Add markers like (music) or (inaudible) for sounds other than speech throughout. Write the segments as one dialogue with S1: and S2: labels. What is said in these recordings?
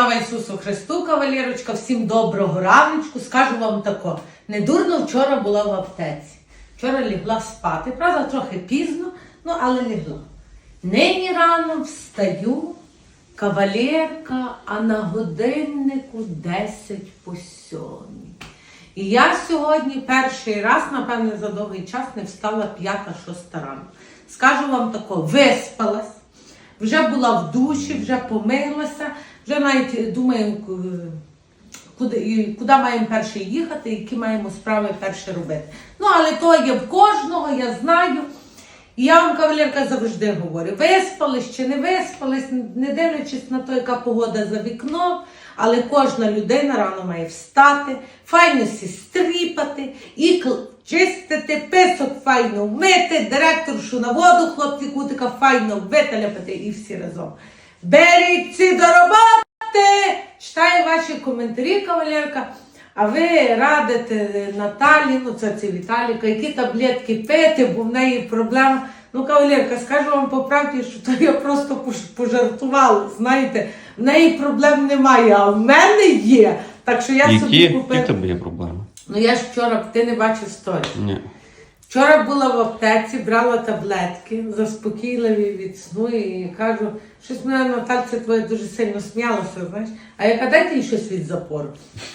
S1: Слава Ісусу Христу, кавалерочка, всім доброго раночку. Скажу вам тако. Недурно вчора була в аптеці. Вчора лігла спати. Правда, трохи пізно, ну але лігла. Нині рано встаю, кавалерка, а на годиннику 10 по сьомій. І я сьогодні перший раз, напевне, за довгий час не встала п'ята-шоста рано. Скажу вам тако, виспалась, вже була в душі, вже помилася, вже навіть думаю, к- куди, куди маємо перше їхати, які маємо справи перше робити. Ну, але то є в кожного, я знаю. І я вам, кавалерка, завжди говорю: виспались чи не виспались, не дивлячись на те, яка погода за вікном, але кожна людина рано має встати, файно сі стріпати, ікл чистити, писок файно вмити, директоршу на воду, хлопці кутика файно виталяпати і всі разом. Беріться до роботи! Читаю ваші коментарі, кавалерка. А ви радите Наталі, ну це це Віталіка, які таблетки пити, бо в неї проблема. Ну, кавалерка, скажу вам по правді, що то я просто пожартувала. Знаєте, в неї проблем немає, а в мене є. Так що я собі
S2: Які,
S1: купила.
S2: які тебе є проблеми?
S1: Ну я ж вчора, ти не бачив сторіс.
S2: Ні.
S1: Вчора була в аптеці, брала таблетки, заспокійливі від сну і кажу, щось мене Натальця твоя дуже сильно сміялася, знаєш. А я дайте їй щось від запору.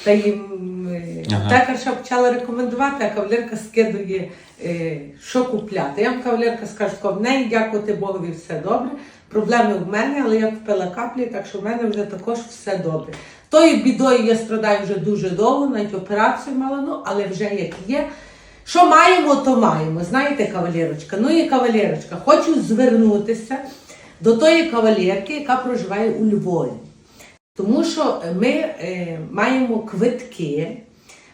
S1: Та їм е,
S2: Ага.
S1: аптекарша почала рекомендувати, а кавалерка скидує, е, що купляти. Я вам кавалерка скажу, що в неї, дякувати Богові, все добре. Проблеми в мене, але я купила каплі, так що в мене вже також все добре. Тою бідою я страдаю вже дуже довго, навіть операцію мала, ну, але вже як є. Що маємо, то маємо. Знаєте, кавалерочка? Ну і кавалерочка, хочу звернутися до тої кавалерки, яка проживає у Львові. Тому що ми е, маємо квитки.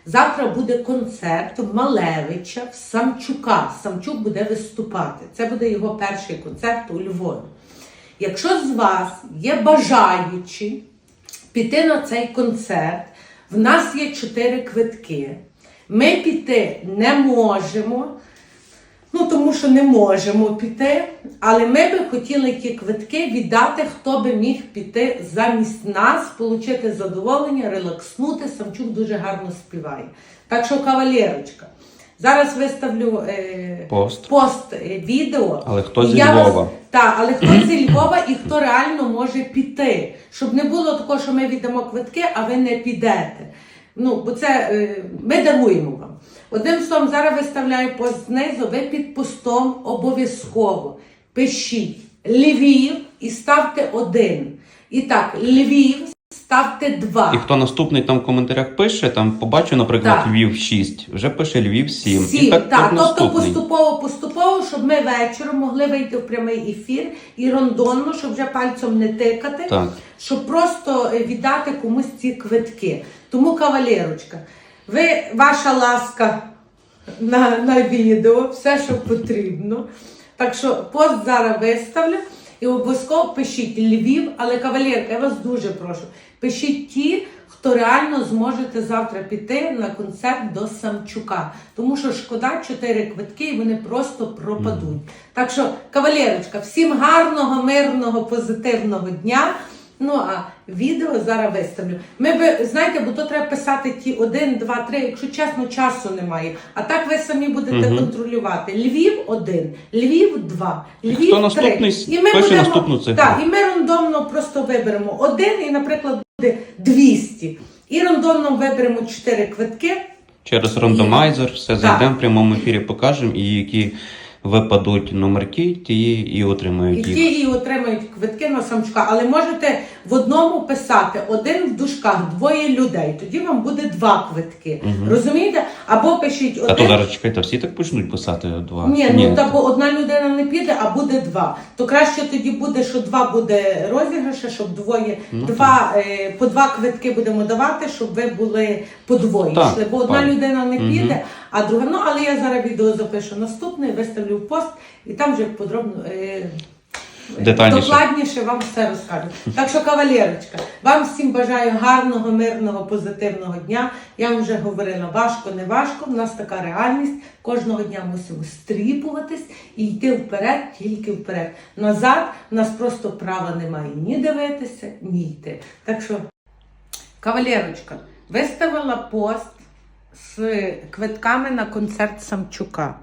S1: Завтра буде концерт Малевича в Самчука. Самчук буде виступати. Це буде його перший концерт у Львові. Якщо з вас є бажаючі піти на цей концерт, в нас є чотири квитки. Ми піти не можемо, ну тому що не можемо піти, але ми би хотіли ті квитки віддати, хто би міг піти замість нас, отримати задоволення, релакснути. Самчук дуже гарно співає. Так що, кавалерочка, зараз виставлю е,
S2: Пост.
S1: пост е, відео.
S2: Але хто зі
S1: я вас-
S2: Львова?
S1: так, але хто зі Львова і хто реально може піти. Щоб не було такого, що ми віддамо квитки, а ви не підете. Ну, бо це е, ми даруємо вам. Одним словом, зараз виставляю пост знизу, ви під постом обов'язково пишіть Львів і ставте один. І так, Львів ставте два.
S2: І хто наступний там в коментарях пише, там побачу, наприклад,
S1: Так.
S2: Львів 6, вже пише Львів 7.
S1: Сім,
S2: І так,
S1: так,
S2: так
S1: тобто
S2: наступний.
S1: поступово, поступово, щоб ми вечором могли вийти в прямий ефір і рандомно, щоб вже пальцем не тикати,
S2: Так.
S1: щоб просто е, віддати комусь ці квитки. Тому, кавалерочка, ви, ваша ласка на, на відео, все, що потрібно. Так що пост зараз виставлю. І обов'язково пишіть Львів, але кавалерка, я вас дуже прошу. Пишіть ті, хто реально зможете завтра піти на концерт до Самчука. Тому що шкода, чотири квитки, і вони просто пропадуть. Так що, кавалерочка, всім гарного, мирного, позитивного дня. Ну а відео зараз виставлю. Ми би знаєте, бо то треба писати ті один, два, три. Якщо чесно, часу немає. А так ви самі будете
S2: Мгм.
S1: контролювати. Львів один, Львів два, Львів
S2: Хто
S1: три.
S2: наступний,
S1: І ми
S2: пише
S1: будемо
S2: наступну цифру.
S1: Так, і ми рандомно просто виберемо один, і, наприклад, буде 200. І рандомно виберемо 4 квитки.
S2: Через рандомайзер все зайдемо в прямому ефірі, покажемо, і які випадуть номерки, ті і
S1: І
S2: їх.
S1: ті і отримають квитки на самчука. Але можете в одному писати один в дужках, двоє людей. Тоді вам буде два квитки. Розумієте? Або пишіть
S2: А то
S1: один.
S2: зараз чекайте, всі так почнуть писати два.
S1: Ні, ну та бо одна людина не піде, а буде два. То краще тоді буде, що два буде розіграше, щоб двоє
S2: Ну,
S1: два е, по два квитки будемо давати, щоб ви були по двоє
S2: Так,
S1: йшли. Бо одна
S2: так.
S1: людина не
S2: Мгм.
S1: піде, а друга. Ну але я зараз відео запишу наступне, виставлю в пост і там вже подробно. Е,
S2: Детальніше.
S1: Докладніше вам все розкажу. Так що, кавалерочка, вам всім бажаю гарного, мирного, позитивного дня. Я вам вже говорила, важко, не важко. У нас така реальність. Кожного дня мусимо стріпуватись і йти вперед, тільки вперед. Назад у нас просто права немає ні дивитися, ні йти. Так що, кавалерочка, виставила пост з квитками на концерт Самчука.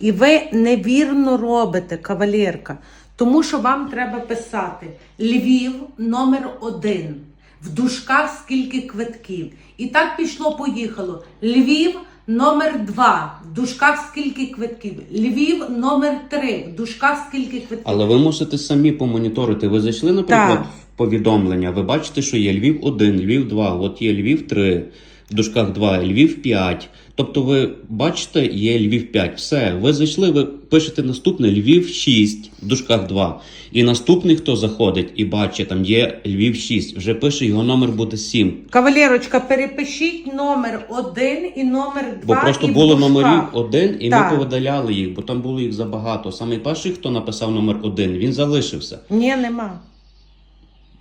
S1: І ви невірно робите, кавалерка, тому що вам треба писати Львів номер один. В дужках скільки квитків. І так пішло, поїхало. Львів номер два. В дужках скільки квитків. Львів номер три. В дужках скільки квитків.
S2: Але ви мусите самі помоніторити. Ви зайшли, наприклад,
S1: Так.
S2: в повідомлення. Ви бачите, що є Львів 1, Львів 2, от є Львів 3, в дужках 2, Львів 5. Тобто ви бачите, є Львів 5. Все, ви зайшли, ви пишете наступне Львів 6, в дужках 2. І наступний, хто заходить і бачить, там є Львів 6, вже пише, його номер буде 7.
S1: Кавалерочка, перепишіть номер один і номер
S2: 2.
S1: Бо
S2: просто
S1: і в
S2: було
S1: дужках.
S2: номерів один, і
S1: Так.
S2: ми повидаляли їх, бо там було їх забагато. Саме перший, хто написав номер один, він залишився.
S1: Ні, нема.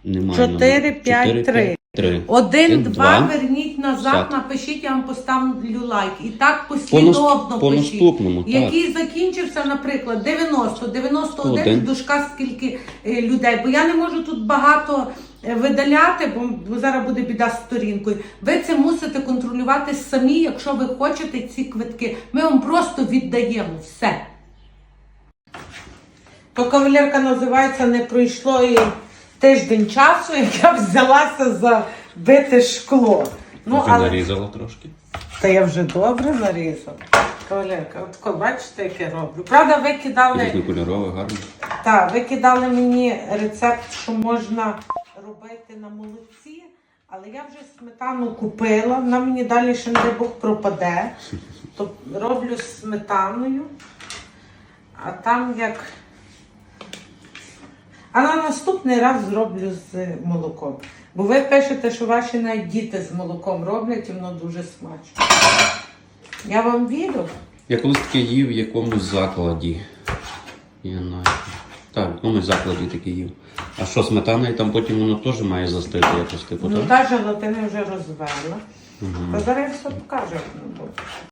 S2: Немає
S1: Чотири,
S2: номеру.
S1: п'ять,
S2: Чотири,
S1: три.
S2: п'ять, три.
S1: Один,
S2: Один,
S1: два,
S2: два.
S1: верніть назад,
S2: Так.
S1: напишіть, я вам поставлю лайк. І так послідовно
S2: по
S1: пишіть.
S2: наступному, так.
S1: Який закінчився, наприклад, 90, 91
S2: Один.
S1: в дужках скільки е, людей. Бо я не можу тут багато е, видаляти, бо, бо зараз буде біда з сторінкою. Ви це мусите контролювати самі, якщо ви хочете ці квитки. Ми вам просто віддаємо все. То кавалерка називається не пройшло і тиждень часу, (laughs) як я взялася за бите шкло. Ну,
S2: Вже
S1: але
S2: нарізала трошки.
S1: та я вже добре нарізала. Кавалерка, от тако, бачите, як я роблю. Правда, ви кидали,
S2: Різнокольорове, гарно.
S1: та, ви кидали мені рецепт, що можна робити на молоці, але я вже сметану купила, вона мені далі ще не Бог пропаде. То роблю з сметаною, а там як. А на наступний раз зроблю з молоком. Бо ви пишете, що ваші навіть діти з молоком роблять і воно дуже смачно. Я вам вірю.
S2: Я колись таке їв в якомусь закладі. Я знаю. Так, в якомусь закладі таке їв. А що, сметана і там потім воно теж має застити якось типу,
S1: Ну
S2: так?
S1: та желатини вже розвела. Та зараз я все покажу, як воно буде.